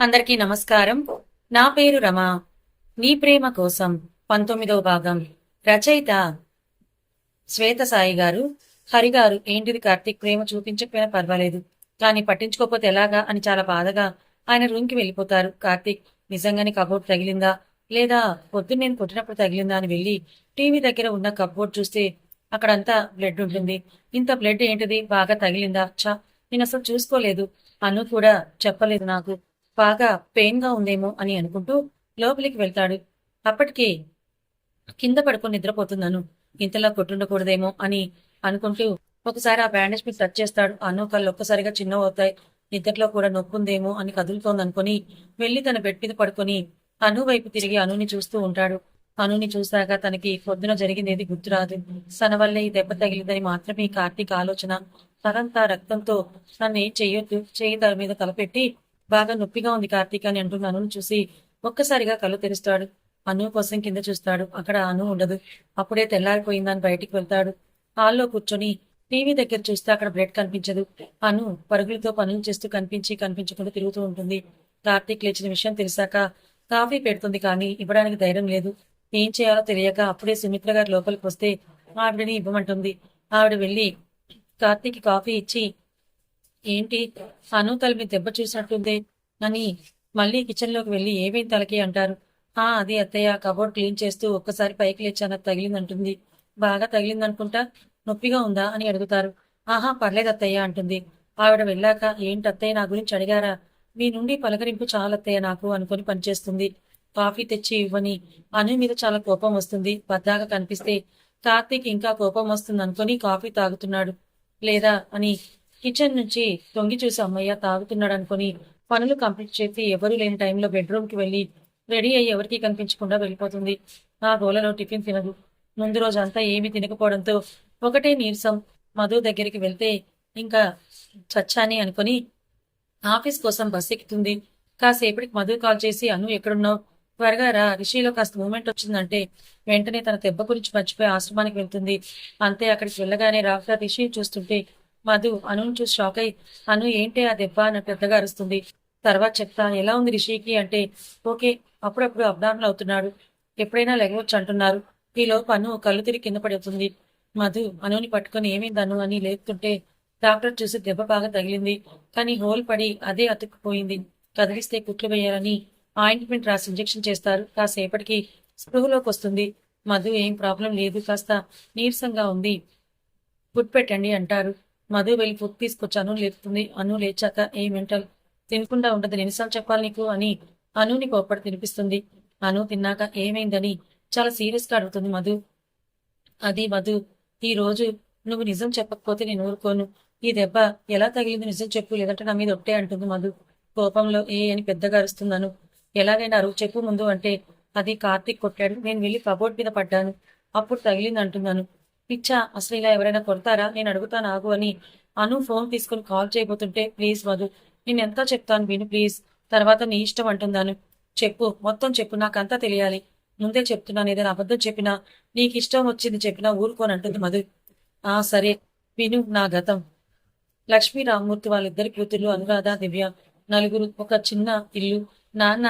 అందరికీ నమస్కారం. నా పేరు రమ. నీ ప్రేమ కోసం పంతొమ్మిదవ భాగం. రచయిత శ్వేత సాయి గారు. హరిగారు ఏంటిది కార్తీక్? ప్రేమ చూపించకపోయినా పర్వాలేదు. కానీ పట్టించుకోకపోతే ఎలాగా? అని చాలా బాధగా ఆయన రూమ్కి వెళ్ళిపోతారు. కార్తీక్ నిజంగానే కబోర్డ్ తగిలిందా? లేదా పొద్దున్న నేను పుట్టినప్పుడు తగిలిందా అని వెళ్ళి టీవీ దగ్గర ఉన్న కబోర్డ్ చూస్తే అక్కడంతా బ్లడ్ ఉంటుంది. ఇంత బ్లడ్ ఏంటిది? బాగా తగిలిందా? చా నేను అసలు చూసుకోలేదు. అను కూడా చెప్పలేదు నాకు. బాగా పెయిన్గా ఉందేమో అని అనుకుంటూ లోపలికి వెళ్తాడు. అప్పటికి కింద పడుకొని నిద్రపోతున్నాను. ఇంతలా కొట్టుండకూడదేమో అని అనుకుంటూ ఒకసారి ఆ బ్యాండేజ్ మీద టచ్ చేస్తాడు. అను కళ్ళు ఒక్కసారిగా చిన్నవి అవుతాయి. నిద్రలో కూడా నొప్పుందేమో అని కదులుతోంది అనుకుని వెళ్ళి తన బెడ్ మీద పడుకొని అను వైపు తిరిగి అనుని చూస్తూ ఉంటాడు. అనుని చూశాక తనకి పొద్దున జరిగినది గుర్తురాదు. తన వల్లే ఈ దెబ్బ తగిలిందని మాత్రమే కార్తీక్ ఆలోచన తనంతా రక్తంతో నన్ను ఏం చెయ్యొద్దు. చేయి తల మీద తలపెట్టి బాగా నొప్పిగా ఉంది కార్తీక్ అని అంటున్న అనుని చూసి ఒక్కసారిగా కళ్ళు తెరుస్తాడు. అను కోసం కింద చూస్తాడు. అక్కడ అను ఉండదు. అప్పుడే తెల్లారిపోయిందని బయటికి వెళ్తాడు. హాల్లో కూర్చొని టీవీ దగ్గర చూస్తే అక్కడ బ్లడ్ కనిపించదు. అను పరుగులతో పనులు చేస్తూ కనిపించి కనిపించకుండా తిరుగుతూ ఉంటుంది. కార్తీక్ లేచిన విషయం తెలిసాక కాఫీ పెడుతుంది కానీ ఇవ్వడానికి ధైర్యం లేదు. ఏం చేయాలో తెలియక అప్పుడే సుమిత్ర గారు లోపలికి వస్తే ఆవిడని ఇవ్వమంటుంది. ఆవిడ వెళ్ళి కార్తీక్ కాఫీ ఇచ్చి ఏంటి? అను తల మీద దెబ్బ చూసినట్టుంది అని మళ్ళీ కిచెన్లోకి వెళ్ళి ఏమేం తలకి అంటారు? ఆ అది అత్తయ్య కబోర్డ్ క్లీన్ చేస్తూ ఒక్కసారి పైకి లేచాను? తగిలిందంటుంది. బాగా తగిలిందనుకుంటా నొప్పిగా ఉందా అని అడుగుతారు. ఆహా పర్లేదు అత్తయ్య అంటుంది. ఆవిడ వెళ్ళాక ఏంటి అత్తయ్య నా గురించి అడిగారా? మీ నుండి పలకరింపు చాలా అత్తయ్య నాకు అనుకుని పనిచేస్తుంది. కాఫీ తెచ్చి ఇవ్వని. అను మీద చాలా కోపం వస్తుంది. బద్దాగా కనిపిస్తే కార్తీక్ ఇంకా కోపం వస్తుంది అనుకుని కాఫీ తాగుతున్నాడు. లేదా అని కిచెన్ నుంచి తొంగి చూసి అమ్మయ్య తాగుతున్నాడు అనుకుని పనులు కంప్లీట్ చేసి ఎవరూ లేని టైంలో బెడ్రూమ్కి వెళ్ళి రెడీ అయ్యి ఎవరికీ కనిపించకుండా వెళ్ళిపోతుంది. ఆ గోలలో టిఫిన్ తినదు. ముందు రోజు అంతా ఏమీ తినకపోవడంతో ఒకటే నీరసం. మధు దగ్గరికి వెళ్తే ఇంకా చచ్చాని అనుకుని ఆఫీస్ కోసం బస్ ఎక్కుతుంది. కాసేపటికి మధు కాల్ చేసి అను ఎక్కడున్నావు? త్వరగా రా. రిషిలో కాస్త మూమెంట్ వచ్చిందంటే వెంటనే తన దెబ్బ గురించి మర్చిపోయి ఆశ్రమానికి వెళ్తుంది. అంతే అక్కడికి వెళ్ళగానే రాఫ్రా రిషి చూస్తుంటే మధు అనుని చూసి షాక్ అయి అను ఏంటి ఆ దెబ్బ? అని పెద్దగా అరుస్తుంది. తర్వాత చెప్తా ఎలా ఉంది రిషికి? అంటే ఓకే అప్పుడప్పుడు అబ్దాన్లు అవుతున్నాడు. ఎప్పుడైనా లెగవచ్చు అంటున్నారు. ఈలోపు అను కళ్ళు తిరిగి కింద పడుతుంది మధు అనుని పట్టుకొని ఏమైంది అను అని లేపుతుంటే డాక్టర్ చూసి దెబ్బ బాగా తగిలింది. కానీ హోల్ పడి అదే అతుక్కుపోయింది. కదిలిస్తే కుట్లు వేయాలని ఆయింట్మెంట్ రాసి ఇంజెక్షన్ చేస్తారు. కాసేపటికి స్పృహలోకి వస్తుంది. మధు ఏం ప్రాబ్లం లేదు. కాస్త నీరసంగా ఉంది. ఫుడ్ పెట్టండి అంటారు. మధు వెళ్ళి ఫుడ్ తీసుకొచ్చాను లేపుతుంది. అను లేచాక ఏ మెంటల్ తినకుండా ఉండదు ఎన్నిసార్లు చెప్పాలి నీకు? అని అనుని కోప్పడి తినిపిస్తుంది. అను తిన్నాక ఏమైందని చాలా సీరియస్గా అడుగుతుంది మధు. అది మధు ఈ రోజు నువ్వు నిజం చెప్పకపోతే నేను ఊరుకోను. ఈ దెబ్బ ఎలా తగిలింది నిజం చెప్పు లేదంటే నా మీద ఒట్టే అంటుంది మధు. కోపంలో ఏ అని పెద్దగా అరుస్తున్నాను ఎలాగైనా అరువు చెప్పు ముందు అంటే అది కార్తీక్ కొట్టాడు. నేను వెళ్ళి కబోర్డ్ మీద పడ్డాను. అప్పుడు తగిలింది అంటున్నాను పిచ్చా అసలు ఇలా ఎవరైనా కొడతారా? నేను అడుగుతాను ఆగు అని. అను ఫోన్ తీసుకుని కాల్ చేయబోతుంటే ప్లీజ్ వదు నేను ఎంత చెప్తాను విను ప్లీజ్. తర్వాత నీ ఇష్టం అంటున్నాను చెప్పు మొత్తం చెప్పు నాకంతా తెలియాలి. ముందే చెప్తున్నాను ఏదైనా అబద్ధం చెప్పినా నీకు ఇష్టం వచ్చింది చెప్పినా ఊరుకోని అంటుంది మధు. ఆ సరే విను నా గతం. లక్ష్మీ రామ్మూర్తి వాళ్ళిద్దరి కూతుర్లు అనురాధ దివ్య నలుగురు ఒక చిన్న ఇల్లు. నాన్న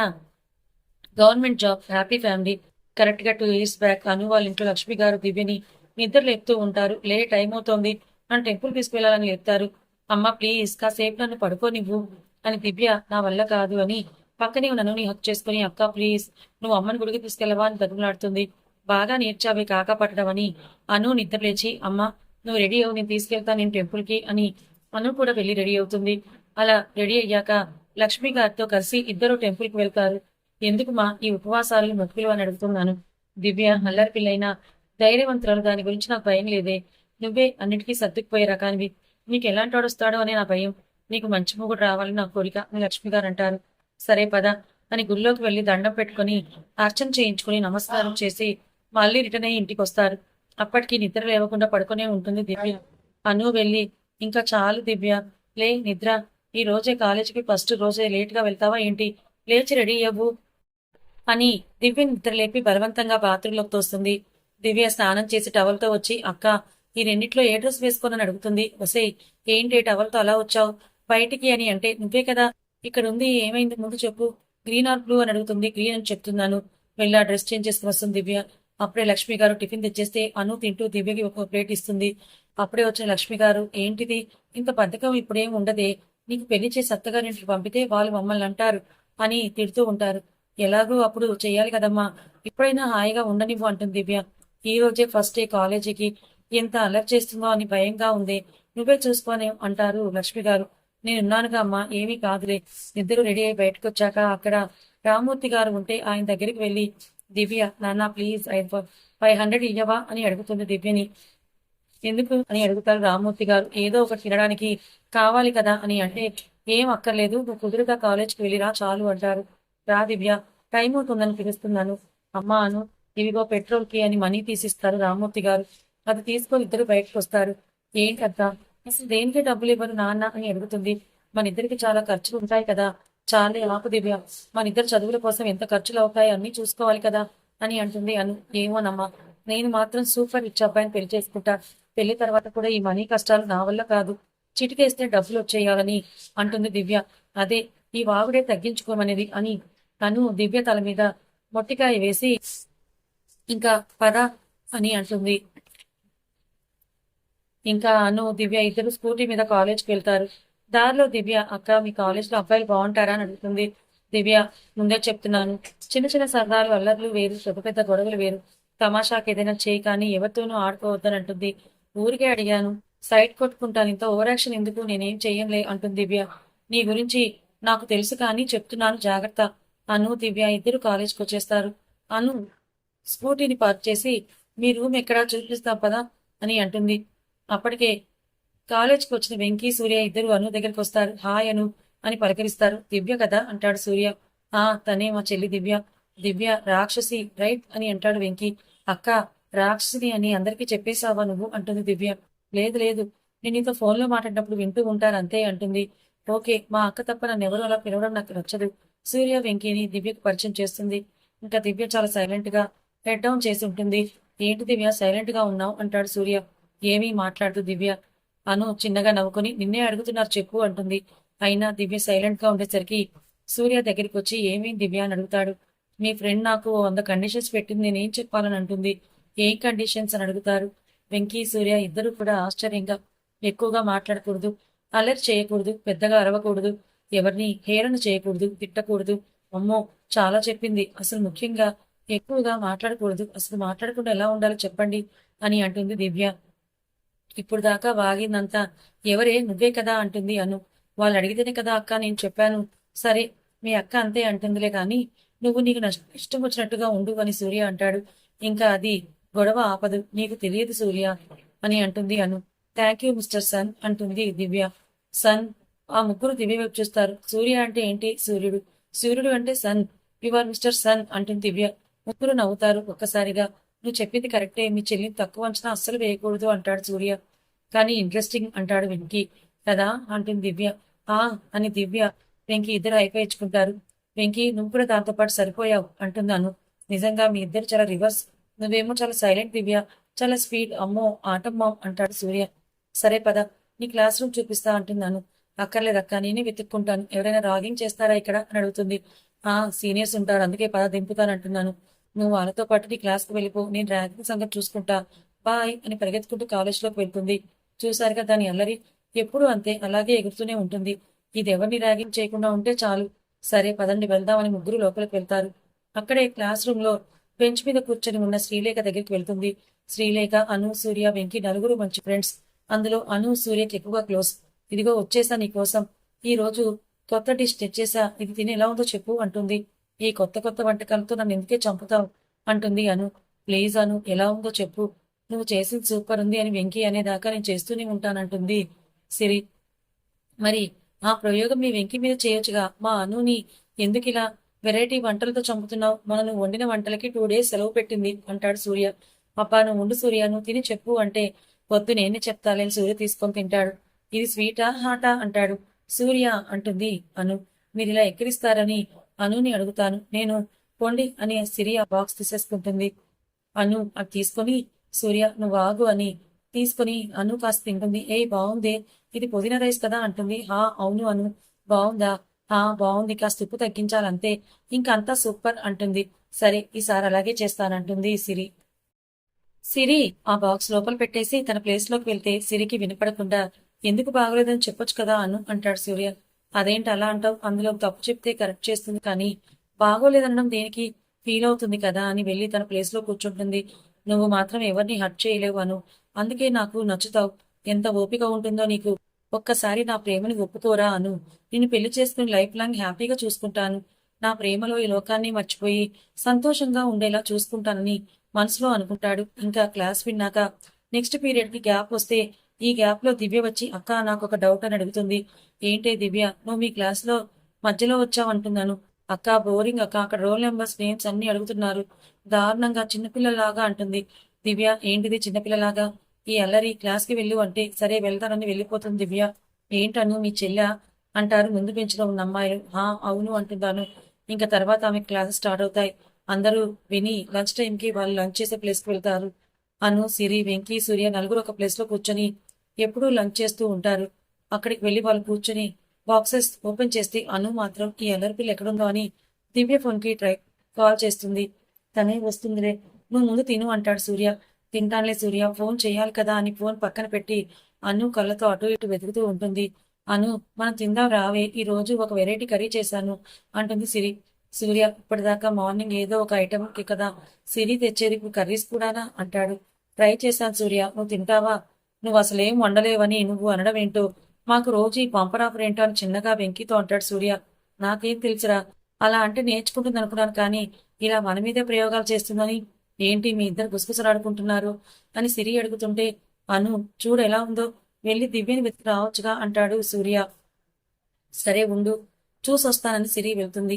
గవర్నమెంట్ జాబ్ హ్యాపీ ఫ్యామిలీ. కరెక్ట్గా టూ ఇయర్స్ బ్యాక్ అను వాళ్ళ ఇంట్లో లక్ష్మి గారు దివ్యని నిద్ర లేపుతూ ఉంటారు. లే టైం అవుతోంది. నన్ను టెంపుల్ తీసుకెళ్ళాలని చెప్తారు. అమ్మ ప్లీజ్ కాసేపు నన్ను పడుకోనివ్వు అని దివ్య నా వల్ల కాదు అని పక్కనే నన్ను నీ హక్ చేసుకుని అక్క ప్లీజ్ నువ్వు అమ్మని గుడికి తీసుకెళ్ళవా అని బతుకులాడుతుంది బాగా నేర్చావి కాక పట్టడం అని అను నిద్ర లేచి అమ్మ నువ్వు రెడీ అవు నేను తీసుకెళ్తా నేను టెంపుల్కి అని అను కూడా వెళ్ళి రెడీ అవుతుంది. అలా రెడీ అయ్యాక లక్ష్మి గారితో కలిసి ఇద్దరు టెంపుల్కి వెళ్తారు. ఎందుకు మా ఈ ఉపవాసాలు మొక్కులు అని అడుగుతున్నాను. దివ్య అల్లరి పిల్లైనా ధైర్యవంతురాలు దాని గురించి నాకు భయం లేదే. నువ్వే అన్నిటికీ సర్దుకుపోయే రకానివి. నీకు ఎలాంటి వాడు వస్తాడో అనే నా భయం. నీకు మంచి మొగుడు రావాలని నా కోరిక అని లక్ష్మి గారు అంటారు. సరే పద అని గుళ్ళోకి వెళ్ళి దండం పెట్టుకుని అర్చన చేయించుకుని నమస్కారం చేసి మళ్ళీ రిటర్న్ అయ్యి ఇంటికి వస్తారు అప్పటికి నిద్ర లేవకుండా పడుకునే ఉంటుంది దివ్య. అను వెళ్ళి ఇంకా చాలు దివ్య. లే నిద్ర. ఈ రోజే కాలేజీకి ఫస్ట్ రోజే లేట్గా వెళ్తావా ఏంటి? లేచి రెడీ అవ్వు అని దివ్య నిద్ర లేపి బలవంతంగా బాత్రూంలోకి తోస్తుంది. దివ్య స్నానం చేసి టవల్తో వచ్చి అక్క ఈ రెండిట్లో ఏ డ్రెస్ వేసుకోనని అడుగుతుంది? వసే ఏంటి టవల్తో అలా వచ్చావు? బయటికి అని అంటే నువ్వే కదా ఇక్కడ ఉంది ఏమైంది ముందు చెప్పు. గ్రీన్ ఆర్ బ్లూ అని అడుగుతుంది. గ్రీన్ అని చెప్తున్నాను. వెళ్ళి ఆ డ్రెస్ చేంజ్ చేసుకుని వస్తుంది దివ్య. అప్పుడే లక్ష్మి గారు టిఫిన్ తెచ్చేస్తే అను తింటూ దివ్యకి ఒక ప్లేట్ ఇస్తుంది. అప్పుడే వచ్చిన లక్ష్మి గారు ఏంటిది? ఇంత బద్ధకం ఇప్పుడేం ఉండదే. నీకు పెళ్ళి చేసి అత్తగారింటికి పంపితే వాళ్ళు మమ్మల్ని అంటారు అని తిడుతూ ఉంటారు. ఎలాగో అప్పుడు చేయాలి కదమ్మా. ఇప్పుడైనా హాయిగా ఉండనివ్వు అంటుంది దివ్య. ఈ రోజే ఫస్ట్ డే కాలేజీకి ఎంత అలర్ట్ చేస్తుందో అని భయంగా ఉంది. నువ్వే చూసుకొని అంటారు లక్ష్మి గారు. నేనున్నానుగా అమ్మా ఏమీ కాదులే. ఇద్దరు రెడీ అయి బయటకు వచ్చాక అక్కడ రామూర్తి గారు ఉంటే ఆయన దగ్గరికి వెళ్ళి దివ్య నాన్న ప్లీజ్ ఐదు ఫైవ్ హండ్రెడ్ ఇయ్యవా అని అడుగుతుంది దివ్యని. ఎందుకు అని అడుగుతారు రామూర్తి గారు. ఏదో ఒకటి తినడానికి కావాలి కదా అని అంటే ఏం అక్కర్లేదు నువ్వు కుదురుగా కాలేజ్కి వెళ్ళిరా చాలు అంటారు. రా దివ్య టైం అవుతుందని పిలుస్తున్నాను. అమ్మా అను ఇవిగో పెట్రోల్కి అని మనీ తీసిస్తారు రామూర్తి గారు. అది తీసుకొని ఇద్దరు బయటకు వస్తారు. ఏంటత్తా అసలు దేనికి డబ్బులు ఇవ్వరు నాన్న అని అడుగుతుంది. మన ఇద్దరికి చాలా ఖర్చులు ఉంటాయి కదా. చాలే ఆపు దివ్య. మన ఇద్దరు చదువుల కోసం ఎంత ఖర్చులు అవుతాయి అన్ని చూసుకోవాలి కదా అని అంటుంది అను. ఏమోనమ్మా. నేను మాత్రం సూపర్ రిచ్ అబ్బాయిని పెళ్ళి చేసుకుంటా. పెళ్ళి తర్వాత కూడా ఈ మనీ కష్టాలు నా వల్ల కాదు. చిటికేస్తే డబ్బులు వచ్చేయాలని అంటుంది దివ్య. అదే ఈ వాగుడే తగ్గించుకోమనేది అని తను దివ్య తల మీద. మొట్టికాయ వేసి ఇంకా పద అని అంటుంది. ఇంకా అను దివ్య ఇద్దరు స్కూటీ మీద కాలేజ్కి వెళ్తారు. దారిలో దివ్య అక్క మీ కాలేజ్లో అబ్బాయిలు బాగుంటారా అని అడుగుతుంది. దివ్య ముందే చెప్తున్నాను. చిన్న చిన్న సరదాలు అల్లర్లు వేరు పెద్ద పెద్ద గొడవలు వేరు. తమాషాకి ఏదైనా చేయి కానీ ఎవరితోనూ ఆడుకోవద్దని అంటుంది. ఊరికే అడిగాను. సైట్ కొట్టుకుంటాను ఇంత ఓవర్ యాక్షన్ ఎందుకు? నేనేం చెయ్యంలే అంటుంది దివ్య. నీ గురించి నాకు తెలుసు కానీ చెప్తున్నాను జాగ్రత్త. అను దివ్య ఇద్దరు కాలేజ్కి వచ్చేస్తారు. అను స్కూటీని పార్క్ చేసి మీ రూమ్ ఎక్కడా చూపిస్తాం పదా అని అంటుంది. అప్పటికే కాలేజ్కి వచ్చిన వెంకీ సూర్య ఇద్దరు అను దగ్గరికి వస్తారు. హాయ్ అను అని పలకరిస్తారు. దివ్య కదా అంటాడు సూర్య. ఆ తనే మా చెల్లి దివ్య. దివ్య రాక్షసి రైట్ అని అంటాడు వెంకీ. అక్క రాక్షసిని అని అందరికీ చెప్పేశావా నువ్వు? అంటుంది దివ్య. లేదు లేదు. నేను నీతో ఫోన్లో మాట్లాడినప్పుడు వింటూ ఉంటారు అంతే అంటుంది. ఓకే మా అక్క తప్ప నన్ను ఎవరు అలా పిలవడం నాకు నచ్చదు సూర్య వెంకీని దివ్యకు పరిచయం చేస్తుంది. ఇంకా దివ్య చాలా సైలెంట్గా హెడ్ డౌన్ చేసి ఉంటుంది. ఏంటి దివ్య? సైలెంట్గా ఉన్నావు? అంటాడు సూర్య. ఏమీ మాట్లాడుతూ దివ్య. అను చిన్నగా నవ్వుకొని నిన్నే అడుగుతున్నారు చెప్పు అంటుంది. అయినా దివ్య సైలెంట్గా ఉండేసరికి సూర్య దగ్గరికి వచ్చి ఏమీ దివ్య? అని అడుగుతాడు. మీ ఫ్రెండ్ నాకు వంద కండిషన్స్ పెట్టింది నేనేం చెప్పాలని అంటుంది. ఏ కండిషన్స్ అని అడుగుతారు. వెంకీ సూర్య ఇద్దరు కూడా ఆశ్చర్యంగా ఎక్కువగా మాట్లాడకూడదు అలర్ట్ చేయకూడదు పెద్దగా అరవకూడదు ఎవరిని హేరణ చేయకూడదు తిట్టకూడదు. అమ్మో చాలా చెప్పింది. అసలు ముఖ్యంగా ఎక్కువగా మాట్లాడకూడదు. అసలు మాట్లాడకుండా ఎలా ఉండాలో చెప్పండి అని అంటుంది దివ్య. ఇప్పుడు దాకా వాగిందంతా ఎవరే నువ్వే కదా అంటుంది అను. వాళ్ళు అడిగితేనే కదా అక్క నేను చెప్పాను. సరే మీ అక్క అంతే అంటుందిలే కానీ నువ్వు నీకు ఇష్టం వచ్చినట్టుగా ఉండు అని సూర్య అంటాడు. ఇంకా అది గొడవ ఆపదు. నీకు తెలియదు సూర్య అని అంటుంది Anu. Thank you mister sun అంటుంది దివ్య. సన్ ఆ ముగ్గురు దివ్య వైపు చూస్తారు. సూర్య అంటే ఏంటి? సూర్యుడు. సూర్యుడు అంటే సన్. ఆర్ మిస్టర్ సన్ అంటుంది దివ్య. ముగ్గురు నవ్వుతారు. ఒక్కసారిగా నువ్వు చెప్పింది కరెక్టే. మీ చెల్లిని తక్కువ అంచనా అస్సలు వేయకూడదు అంటాడు సూర్య. కానీ ఇంట్రెస్టింగ్ అంటాడు వెంకీ. కదా? అంటుంది దివ్య. ఆ అని దివ్య వెంకీ ఇద్దరు అయిపోయించుకుంటారు. వెంకీ నువ్వు కూడా దాంతో పాటు సరిపోయావు అంటున్నాను నిజంగా మీ ఇద్దరు చాలా రివర్స్. నువ్వేమో చాలా సైలెంట్ దివ్య. చాలా స్పీడ్. అమ్మో ఆటమ్మో అంటాడు సూర్య. సరే పద నీ క్లాస్ రూమ్ చూపిస్తా అంటున్నాను అక్కర్లేదక్క నేనే వెతుక్కుంటాను. ఎవరైనా రాగింగ్ చేస్తారా ఇక్కడ? అని అడుగుతుంది. ఆ సీనియర్స్ ఉంటారు. అందుకే పద దింపుతాను అంటున్నాను నువ్వు వాళ్ళతో పాటు నీ క్లాస్కి వెళ్ళిపో నేను ర్యాగింగ్ సంగతి చూసుకుంటా బాయ్ అని పరిగెత్తుకుంటూ కాలేజ్లోకి వెళ్తుంది. చూసారుగా దాని అల్లరి? ఎప్పుడూ అంతే అలాగే ఎగురుతూనే ఉంటుంది. ఇది ఎవరిని ర్యాగింగ్ చేయకుండా ఉంటే చాలు. సరే పదండి వెళ్దామని ముగ్గురు లోపలికి వెళ్తారు. అక్కడే క్లాస్ రూమ్లో బెంచ్ మీద కూర్చొని ఉన్న శ్రీలేఖ దగ్గరికి వెళ్తుంది. శ్రీలేఖ అను సూర్య వెంకి నలుగురు మంచి ఫ్రెండ్స్. అందులో అను సూర్యకి ఎక్కువగా క్లోజ్. ఇదిగో వచ్చేసా నీ కోసం. ఈ రోజు కొత్త డిష్ తెచ్చేసా. ఇది తిని ఎలా ఉందో చెప్పు అంటుంది. ఈ కొత్త కొత్త వంటకాలతో నన్ను ఎందుకే చంపుతావు? అంటుంది అను. ప్లీజ్ అను ఎలా ఉందో చెప్పు. నువ్వు చేసింది సూపర్ ఉంది అని వెంకీ అనేదాకా నేను చేస్తూనే ఉంటానంటుంది సిరి. మరి ఆ ప్రయోగం మీ వెంకీ మీద చేయొచ్చుగా? మా అనుని ఎందుకు ఇలా వెరైటీ వంటలతో చంపుతున్నావు? మనం వండిన వంటలకి టూ డేస్ సెలవు పెట్టింది అంటాడు సూర్య. అబ్బా నువ్వు ఉండు సూర్య నువ్వు తిని చెప్పు అంటే పొద్దు నేనే చెప్తాలే సూర్య తీసుకొని తింటాడు. ఇది స్వీటా హాటా? అంటాడు. సూర్య అంటుంది అను. మీరు ఇలా ఎక్కిరిస్తారని అనుని అడుగుతాను. నేను పొండి అనే సిరియా బాక్స్ తీసేసుకుంటుంది. అను అది తీసుకొని సూర్య నువ్వు ఆగు అని తీసుకొని అను కాస్త తింటుంది. ఏ బాగుంది ఇది పుదీనా రైస్ కదా అంటుంది. హా అవును అను. బాగుందా హా బాగుంది కాస్త ఉప్పు తగ్గించాలంతే. ఇంకంతా సూపర్ అంటుంది. సరే ఈసారి అలాగే చేస్తానంటుంది సిరి. సిరి ఆ బాక్స్ లోపల పెట్టేసి తన ప్లేస్లోకి వెళ్తే సిరికి వినపడకుండా ఎందుకు బాగలేదని చెప్పొచ్చు కదా అను అంటాడు సూర్య. అదేంటి అలా అంటావు? అందులో తప్పు చెప్తే కరెక్ట్ చేస్తుంది కానీ బాగోలేదనడం దేనికి? ఫీల్ అవుతుంది కదా అని వెళ్ళి తన ప్లేస్లో కూర్చుంటుంది. నువ్వు మాత్రం ఎవరిని హర్ట్ చేయలేవు అను. అందుకే నాకు నచ్చుతావు. ఎంత ఓపిక ఉంటుందో నీకు. ఒక్కసారి నా ప్రేమని ఒప్పుకోరా అను. నిన్ను పెళ్ళి చేసుకుని లైఫ్ లాంగ్ హ్యాపీగా చూసుకుంటాను. నా ప్రేమలో ఈ లోకాన్ని మర్చిపోయి సంతోషంగా ఉండేలా చూసుకుంటానని మనసులో అనుకుంటాడు. ఇంకా క్లాస్ విన్నాక నెక్స్ట్ పీరియడ్కి గ్యాప్ వస్తే ఈ గ్యాప్లో దివ్య వచ్చి అక్క నాకు ఒక డౌట్ అని అడుగుతుంది. ఏంటే దివ్య నువ్వు మీ క్లాస్లో మధ్యలో వచ్చావంటున్నాను అక్క బోరింగ్ అక్క అక్కడ రోల్ నెంబర్స్ నేమ్స్ అన్ని అడుగుతున్నారు. దారుణంగా చిన్నపిల్లలాగా అంటుంది. దివ్య ఏంటిది చిన్నపిల్లలాగా? ఈ అల్లరి క్లాస్కి వెళ్ళు అంటే సరే వెళ్తానని వెళ్ళిపోతుంది దివ్య. ఏంటను మీ చెల్లె? అంటారు ముందు బెంచ్లో ఉన్న అమ్మాయిలు. హా అవును అంటున్నాను ఇంకా తర్వాత ఆమె క్లాసెస్ స్టార్ట్ అవుతాయి. అందరూ విని లంచ్ టైంకి వాళ్ళు లంచ్ చేసే ప్లేస్కి వెళ్తారు. అను సిరి వెంకీ సూర్య నలుగురు ఒక ప్లేస్లో కూర్చొని ఎప్పుడూ లంచ్ చేస్తూ ఉంటారు. అక్కడికి వెళ్ళి వాళ్ళు కూర్చొని బాక్సెస్ ఓపెన్ చేస్తే అను మాత్రం ఈ అల్లరి ఎక్కడుందో అని దివ్య ఫోన్కి ట్రై కాల్ చేస్తుంది. తనే వస్తుందిలే నువ్వు ముందు తిను అంటాడు సూర్య. తింటానులే సూర్య ఫోన్ చేయాలి కదా అని ఫోన్ పక్కన పెట్టి అను కళ్ళతో అటు ఇటు వెతుకుతూ ఉంటుంది. అను మనం తిందాం రావే ఈ రోజు ఒక వెరైటీ కర్రీ చేశాను అంటుంది సిరి. సూర్య ఇప్పటిదాకా మార్నింగ్ ఏదో ఒక ఐటమ్కి కదా సిరి తెచ్చేది ఇప్పుడు కర్రీస్ కూడానా అంటాడు. ట్రై చేశాను సూర్య నువ్వు తింటావా? నువ్వు అసలేం వండలేవని నువ్వు అనడం ఏంటో మాకు రోజు ఈ పంపరాఫర్ ఏంటో అని చిన్నగా వెంకితో అంటాడు సూర్య. నాకేం తెలుసురా? అలా అంటే నేర్చుకుంటుంది అనుకున్నాను కానీ ఇలా మన మీదే ప్రయోగాలు చేస్తుందని ఏంటి మీ ఇద్దరు గుసగుసలాడుకుంటున్నారు? అని సిరి అడుగుతుంటే అను చూడు ఎలా ఉందో వెళ్ళి దివ్యని వెతికి రావచ్చుగా అంటాడు సూర్య. సరే ఉండు చూసొస్తానని సిరి వెళ్తుంది.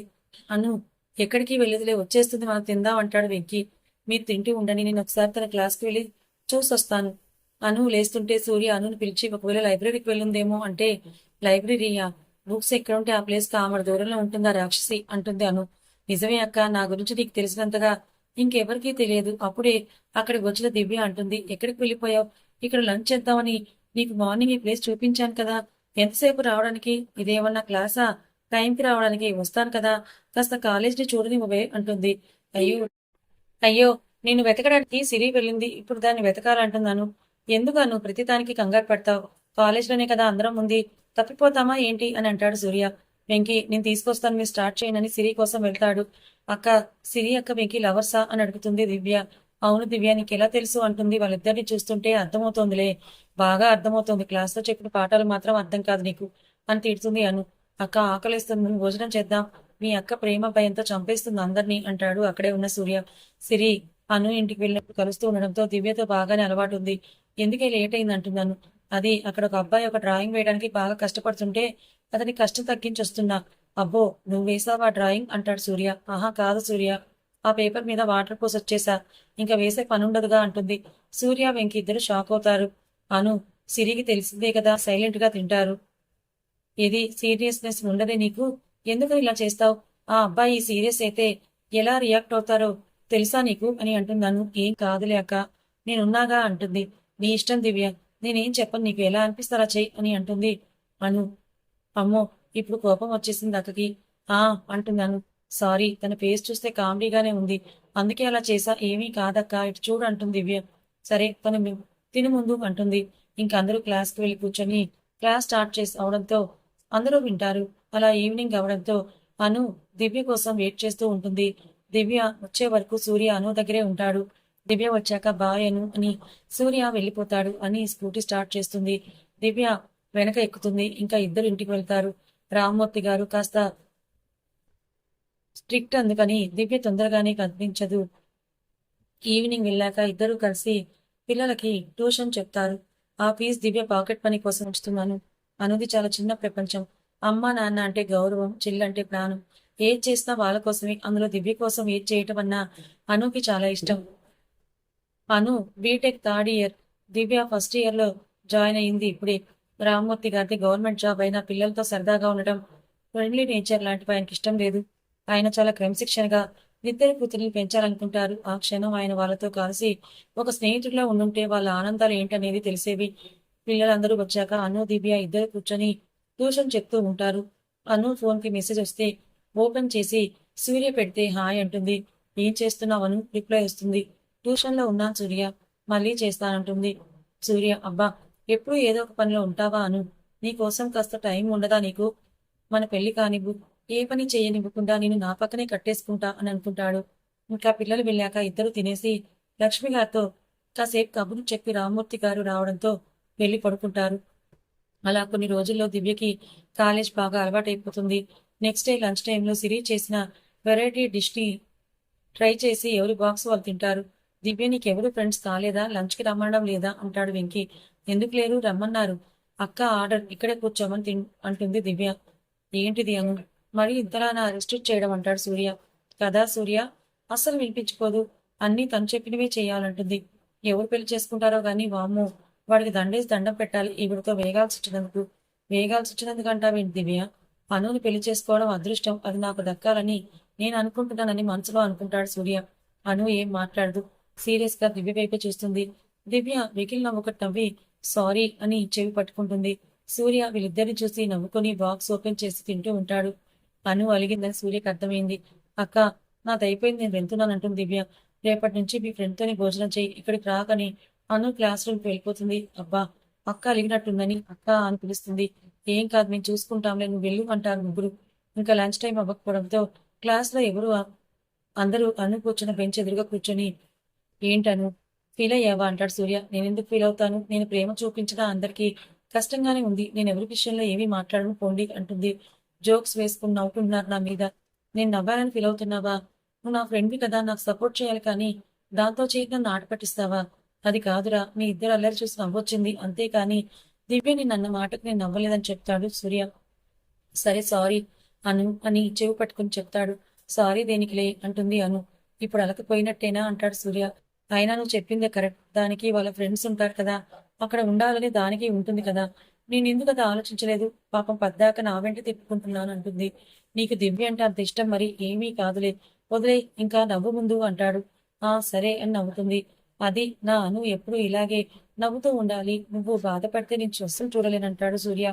అను ఎక్కడికి వెళ్ళదులే వచ్చేస్తుంది మనం తిందాం అంటాడు వెంకీ. మీరు తింటూ ఉండని నేను ఒకసారి తన క్లాస్కి వెళ్ళి చూసొస్తాను. అను లేస్తుంటే సూర్య అనుని పిలిచి ఒకవేళ లైబ్రరీకి వెళ్ళుందేమో అంటే లైబ్రరీయా బుక్స్ ఎక్కడుంటే ఆ ప్లేస్ ఆమె దూరంలో ఉంటుందా రాక్షసి? అంటుంది అను. నిజమే అక్క నా గురించి నీకు తెలిసినంతగా ఇంకెవరికీ తెలియదు. అప్పుడే అక్కడికి వచ్చిన దివ్య అంటుంది ఎక్కడికి వెళ్ళిపోయావు? ఇక్కడ లంచ్ చేద్దామని నీకు మార్నింగ్ ఈ ప్లేస్ చూపించాను కదా. ఎంతసేపు రావడానికి? ఇదేమన్నా క్లాసా? టైంకి రావడానికి వస్తాను కదా. కాస్త కాలేజ్ని చూడనివ్వవే అంటుంది. అయ్యో అయ్యో నేను వెతకడానికి సిరి వెళ్ళింది. ఇప్పుడు దాన్ని వెతకాలంటున్నాను ఎందుకను ప్రతిదానికి కంగారు పడతావు? కాలేజ్లోనే కదా అందరం ఉంది. తప్పిపోతామా ఏంటి అని అంటాడు సూర్య. వెంకీ నేను తీసుకొస్తాను మీరు స్టార్ట్ చేయనని సిరి కోసం వెళ్తాడు. అక్క సిరి అక్క వెంకీ లవర్సా అని అడుగుతుంది దివ్య. అవును దివ్య నీకు ఎలా తెలుసు అంటుంది. వాళ్ళిద్దరిని చూస్తుంటే అర్థమవుతోందిలే. బాగా అర్థమవుతోంది. క్లాస్లో చెప్పిన పాఠాలు మాత్రం అర్థం కాదు నీకు అని తిడుతుంది అను. అక్క ఆకలిస్తుంది. భోజనం చేద్దాం. మీ అక్క ప్రేమ భయంతో చంపేస్తుంది అందరినీ అంటాడు అక్కడే ఉన్న సూర్య. సిరి అను ఇంటికి వెళ్ళినప్పుడు కలుస్తూ ఉండడంతో దివ్యతో బాగానే అలవాటు ఉంది. ఎందుకే లేట్ అయింది అంటున్నాను. అది అక్కడ ఒక అబ్బాయి ఒక డ్రాయింగ్ వేయడానికి బాగా కష్టపడుతుంటే అతని కష్టం తగ్గించి వస్తున్నా అబ్బో నువ్వు వేసావా డ్రాయింగ్? అంటాడు సూర్య. ఆహా కాదు సూర్య. ఆ పేపర్ మీద వాటర్ పోసి వచ్చేసా. ఇంకా వేసే పనుండదుగా అంటుంది. సూర్య వెంకి ఇద్దరు షాక్ అవుతారు. అను సిరికి తెలిసిందే కదా సైలెంట్గా తింటారు. ఇది సీరియస్నెస్ ఉండదే నీకు? ఎందుకు ఇలా చేస్తావు? ఆ అబ్బాయి సీరియస్ అయితే ఎలా రియాక్ట్ అవుతారో? తెలుసా నీకు? అని అంటున్నాను ఏం కాదులే అక్క. నేనున్నాగా అంటుంది. నీ ఇష్టం దివ్య. నేనేం చెప్పను నీకు? ఎలా అనిపిస్తారా చెయ్యి అని అంటుంది అను. అమ్మో ఇప్పుడు కోపం వచ్చేసింది అక్కకి. ఆ అంటున్నాను సారీ తన ఫేస్ చూస్తే కామెడీగానే ఉంది. అందుకే అలా చేసా. ఏమీ కాదక్క. ఇటు చూడు అంటుంది దివ్య. సరే తను తిను ముందు అంటుంది. ఇంక అందరూ క్లాస్కి వెళ్ళి కూర్చొని క్లాస్ స్టార్ట్ చేసి అవడంతో అందరూ వింటారు. అలా ఈవినింగ్ అవడంతో అను దివ్య కోసం వెయిట్ చేస్తూ ఉంటుంది. దివ్య వచ్చే వరకు సూర్య అను దగ్గరే ఉంటాడు. దివ్య వచ్చాక బాయను అని సూర్య వెళ్ళిపోతాడు అని స్కూటీ స్టార్ట్ చేస్తుంది. దివ్య వెనక ఎక్కుతుంది. ఇంకా ఇద్దరు ఇంటికి వెళ్తారు. రామ్మూర్తి గారు కాస్త స్ట్రిక్ట్ అందుకని దివ్య తొందరగానే కనిపించదు. ఈవినింగ్ వెళ్ళాక ఇద్దరు కలిసి పిల్లలకి ట్యూషన్ చెప్తారు. ఆ ఫీజు దివ్య పాకెట్ పని కోసం ఉంచుతున్నాను. అనుది చాలా చిన్న ప్రపంచం. అమ్మ నాన్న అంటే గౌరవం చెల్లంటే ప్రాణం. ఏది చేసినా వాళ్ళ కోసమే అందులో దివ్య కోసం ఏది చేయటం అన్నా అనుకి చాలా ఇష్టం. Anu B tech third year Divya first ఇయర్లో జాయిన్ అయింది. ఇప్పుడే రామ్మూర్తి గారికి గవర్నమెంట్ జాబ్ అయినా పిల్లలతో సరదాగా ఉండటం ఫ్రెండ్లీ నేచర్ లాంటివి ఆయనకి ఇష్టం లేదు. ఆయన చాలా క్రమశిక్షణగా ఇద్దరు కూతుర్ని పెంచాలనుకుంటారు. ఆ క్షణం ఆయన వాళ్ళతో కలిసి ఒక స్నేహితుడిలో ఉండుంటే వాళ్ళ ఆనందాలు ఏంటనేది తెలిసేవి. పిల్లలందరూ వచ్చాక అను దివ్య ఇద్దరు కూర్చొని ట్యూషన్ చెప్తూ ఉంటారు. అను ఫోన్కి మెసేజ్ వస్తే ఓపెన్ చేసి సూర్య పెడితే హాయ్ అంటుంది. ఏం చేస్తున్నావు రిప్లై వస్తుంది. ట్యూషన్లో ఉన్నా సూర్య మళ్ళీ చేస్తానంటుంది. సూర్య అబ్బా ఎప్పుడు ఏదో ఒక పనిలో ఉంటావా అను? నీకోసం కాస్త టైం ఉండదా నీకు? మన పెళ్ళి కానివ్వు ఏ పని చేయనివ్వకుండా నేను నా పక్కనే కట్టేసుకుంటా అని అనుకుంటాడు. ఇంకా పిల్లలు వెళ్ళాక ఇద్దరు తినేసి లక్ష్మి గారితో కాసేపు కబురు చెప్పి రామ్మూర్తి గారు రావడంతో వెళ్ళి పడుకుంటారు. అలా కొన్ని రోజుల్లో దివ్యకి కాలేజ్ బాగా అలవాటైపోతుంది. నెక్స్ట్ డే లంచ్ టైంలో సిరి చేసిన వెరైటీ డిష్ని ట్రై చేసి ఎవరి బాక్స్ వాళ్ళు తింటారు. దివ్య నీకెవరు ఫ్రెండ్స్ కాలేదా? లంచ్కి రమ్మడం లేదా? అంటాడు వెంకీ. ఎందుకు లేరు? రమ్మన్నారు. అక్క ఆర్డర్ ఇక్కడే కూర్చోమని తిన్ అంటుంది దివ్య. ఏంటిది అను మరి ఇంతలా నా రెస్ట్రిక్ట్ చేయడం అంటాడు సూర్య. కదా సూర్య? అస్సలు వినిపించుకోదు. అన్నీ తను చెప్పినవే చేయాలంటుంది. ఎవరు పెళ్ళి చేసుకుంటారో కానీ వామ్మో వాడికి దండేసి దండం పెట్టాలి. ఈవిడతో వేగాల్సి వచ్చినందుకు. వేగాల్సి వచ్చినందుకు అంటావేంటి దివ్య? అనుని పెళ్ళి చేసుకోవడం అదృష్టం. అది నాకు దక్కాలని నేను అనుకుంటున్నానని మనసులో అనుకుంటాడు సూర్య. అను ఏం మాట్లాడదు. సీరియస్గా దివ్య వైపే చూస్తుంది. దివ్య వెకిల్ నవ్వుకటి నవ్వి సారీ అని చెవి పట్టుకుంటుంది. సూర్య వీళ్ళిద్దరిని చూసి నవ్వుకొని బాక్స్ ఓపెన్ చేసి తింటూ ఉంటాడు. అను అలిగిందని సూర్యకి అర్థమైంది. అక్క నాదైపోయింది. నేను వెళ్తున్నానంటుంది దివ్య. రేపటి నుంచి మీ ఫ్రెండ్తోని భోజనం చేయి ఇక్కడికి రాకని అను క్లాస్ రూమ్కి వెళ్ళిపోతుంది. అబ్బా అక్క అలిగినట్టుందని అక్క అని పిలుస్తుంది. ఏం కాదు మేము చూసుకుంటాంలే నువ్వు వెళ్ళు అంటారు ముగ్గురు. ఇంకా లంచ్ టైం అవ్వకపోవడంతో క్లాస్లో ఎవరు అందరూ అన్ను కూర్చున్న బెంచ్ ఎదురుగా కూర్చొని ఏంటను ఫీల్ అయ్యావా? అంటాడు సూర్య. నేను ఎందుకు ఫీల్ అవుతాను? నేను ప్రేమ చూపించడం అందరికీ కష్టంగానే ఉంది. నేను ఎవరి విషయంలో ఏమీ మాట్లాడను పోండి అంటుంది. జోక్స్ వేసుకుని నవ్వుకుంటున్నారు నా మీద. నేను నవ్వాలని ఫీల్ అవుతున్నావా? నువ్వు నా ఫ్రెండ్వి కదా నాకు సపోర్ట్ చేయాలి కానీ దాంతో చేతి నన్ను ఆట పట్టిస్తావా? అది కాదురా మీ ఇద్దరు అల్లరి చూసి నవ్వొచ్చింది. అంతేకాని దివ్యని నన్న మాటకు నేను నవ్వలేదని చెప్తాడు సూర్య. సరే సారీ అను అని చెవి పట్టుకుని చెప్తాడు. సారీ దేనికిలే అంటుంది అను. ఇప్పుడు అలకపోయినట్టేనా అంటాడు సూర్య. అయినా నువ్వు చెప్పిందే కరెక్ట్. దానికి వాళ్ళ ఫ్రెండ్స్ ఉంటారు కదా. అక్కడ ఉండాలని దానికి ఉంటుంది కదా. నేను ఎందుకు అది ఆలోచించలేదు? పాపం పద్దాక నా వెంట తిప్పుకుంటున్నాను అంటుంది. నీకు దివ్య అంటే అంత ఇష్టం మరి ఏమీ కాదులే. వదిలే ఇంకా నవ్వు ముందు అంటాడు. ఆ సరే అని నవ్వుతుంది. అది నా అను ఎప్పుడు ఇలాగే నవ్వుతూ ఉండాలి. నువ్వు బాధపడితే నేను చూస్తూ చూడలేనంటాడు సూర్య.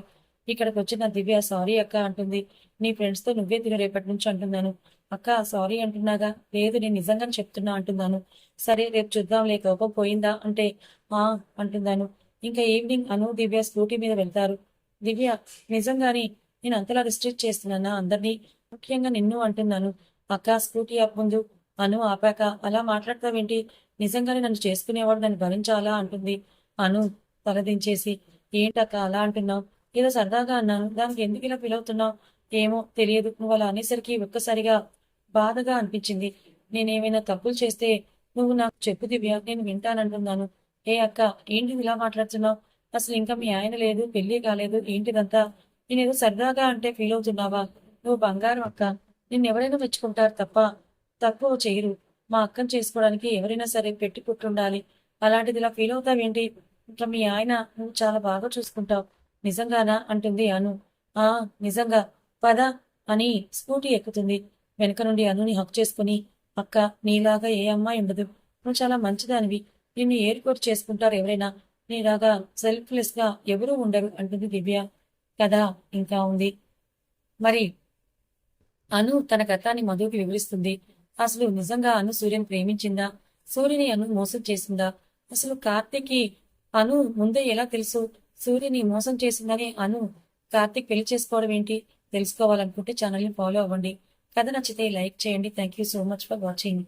ఇక్కడికి వచ్చిన దివ్య సారీ అక్క అంటుంది. నీ ఫ్రెండ్స్తో నువ్వే తిను రేపటి నుంచి అంటున్నాను. అక్క సారీ అంటున్నాగా? లేదు నేను నిజంగా చెప్తున్నా అంటున్నాను. సరే రేపు చూద్దాంలే కోపం పోయిందా? అంటే ఆ అంటున్నాను. ఇంకా ఈవినింగ్ అను దివ్య స్కూటీ మీద వెళ్తారు. దివ్య నిజంగానే నేను అంతలా రిస్ట్రిక్ట్ చేస్తున్నానా అందరినీ? ముఖ్యంగా నిన్ను అంటున్నాను. అక్క స్కూటీ అప్ ముందు అను ఆపాక అలా మాట్లాడతావేంటి? నిజంగానే నన్ను చేసుకునేవాడు నన్ను భరించాలా? అంటుంది. అను తలదించేసి. ఏంటక్క అలా అంటున్నావు? ఏదో సరదాగా అన్నాను. దానికి ఎందుకు ఇలా ఫీల్ అవుతున్నావు? ఏమో తెలియదు. నువ్వు అలా అనేసరికి ఒక్కసారిగా బాధగా అనిపించింది. నేనేమైనా తప్పులు చేస్తే నువ్వు నాకు చెప్పు దివ్య. నేను వింటానంటున్నాను. ఏ అక్క ఏంటి ఇలా మాట్లాడుతున్నావు? అసలు ఇంకా మీ ఆయన లేదు పెళ్ళి కాలేదు. ఏంటిదంతా? నేనేదో సరదాగా అంటే ఫీల్ అవుతున్నావా? నువ్వు బంగారం అక్క. నిన్నెవరైనా మెచ్చుకుంటారు తప్ప తక్కువ చేయరు. మా అక్కను చేసుకోవడానికి ఎవరైనా సరే పెట్టి పుట్టుండాలి. అలాంటిది ఇలా ఫీల్ అవుతావేంటి? ఇట్లా మీ ఆయన నువ్వు చాలా బాగా చూసుకుంటావు. నిజంగానా? అంటుంది అను. ఆ నిజంగా. పద అని స్కూటీ ఎక్కుతుంది. వెనక నుండి అనుని హక్ చేసుకుని అక్క నీలాగా ఏ అమ్మాయి ఉండదు. నువ్వు చాలా మంచిదానివి. నిన్ను ఏర్పాటు చేసుకుంటారు ఎవరైనా. నీలాగా సెల్ఫ్లెస్గా ఎవరూ ఉండరు అంటుంది దివ్య. కదా ఇంకా ఉంది. మరి అను తన గతాన్ని మధుకి వివరిస్తుంది. అసలు నిజంగా అను సూర్యం ప్రేమించిందా? సూర్యుని అను మోసం చేసిందా? అసలు కార్తీక్కి అను ముందే ఎలా తెలుసు? సూర్యని మోసం చేసిందని అను కార్తీక్ పెళ్ళి చేసుకోవడం ఏంటి? తెలుసుకోవాలనుకుంటే ఛానల్ని ఫాలో అవ్వండి. కథ నచ్చితే లైక్ చేయండి. Thank you so much for watching